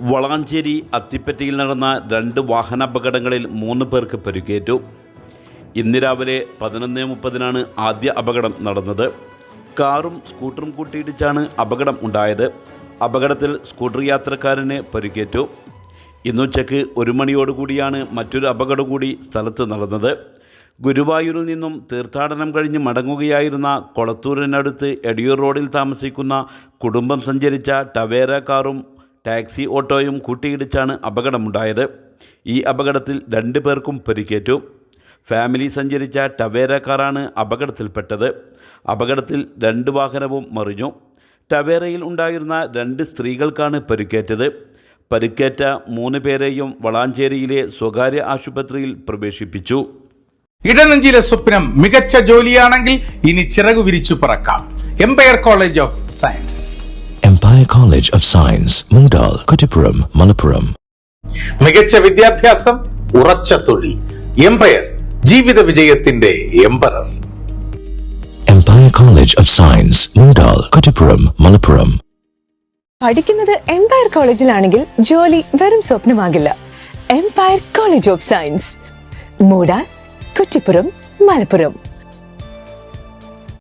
വളാഞ്ചേരി അത്തിപ്പറ്റയിൽ നടന്ന രണ്ട് വാഹനാപകടങ്ങളിൽ മൂന്ന് പേർക്ക് പരിക്കേറ്റു. ഇന്ന് രാവിലെ പതിനൊന്ന് മുപ്പതിനാണ് ആദ്യ അപകടം നടന്നത്. കാറും സ്കൂട്ടറും കൂട്ടിയിടിച്ചാണ് അപകടം ഉണ്ടായത്. അപകടത്തിൽ സ്കൂട്ടർ യാത്രക്കാരന് പരിക്കേറ്റു. ഇന്നുച്ചയ്ക്ക് ഒരു മണിയോടുകൂടിയാണ് മറ്റൊരു അപകടം കൂടി സ്ഥലത്ത് നടന്നത്. ഗുരുവായൂരിൽ നിന്നും തീർത്ഥാടനം കഴിഞ്ഞ് മടങ്ങുകയായിരുന്ന കൊളത്തൂരിനടുത്ത് എടിയൂർ റോഡിൽ താമസിക്കുന്ന കുടുംബം സഞ്ചരിച്ച ടവേര കാറും ടാക്സി ഓട്ടോയും കൂട്ടിയിടിച്ചാണ് അപകടമുണ്ടായത്. ഈ അപകടത്തിൽ രണ്ട് പേർക്കും പരിക്കേറ്റു. ഫാമിലി സഞ്ചരിച്ച ടവേര കാറാണ് അപകടത്തിൽപ്പെട്ടത്. അപകടത്തിൽ രണ്ട് വാഹനവും മറിഞ്ഞു. ടവേരയിൽ ഉണ്ടായിരുന്ന രണ്ട് സ്ത്രീകൾക്കാണ് പരിക്കേറ്റത്. പരിക്കേറ്റ മൂന്ന് പേരെയും വളാഞ്ചേരിയിലെ സ്വകാര്യ ആശുപത്രിയിൽ പ്രവേശിപ്പിച്ചു. ഇടനഞ്ചിലെ സ്വപ്നം മികച്ച ജോലിയാണെങ്കിൽ ഇനി ചിറകു വിരിച്ചു പറക്കാം. Empire college of science Empire College of Science, Mundal, Kutipuram, Malappuram. മികച്ച വിദ്യാഭ്യാസം ഉറച്ച തൊഴിൽ എംപയർ ജീവിത വിജയത്തിന്റെ emperor Empire College of Science, Mundal, Kutipuram, empire പഠിക്കുന്നത് എംപയർ കോളേജിലാണെങ്കിൽ ജോലി വെറും സ്വപ്നമാകില്ല. Empire college of science Moodal Kuttippuram Malappuram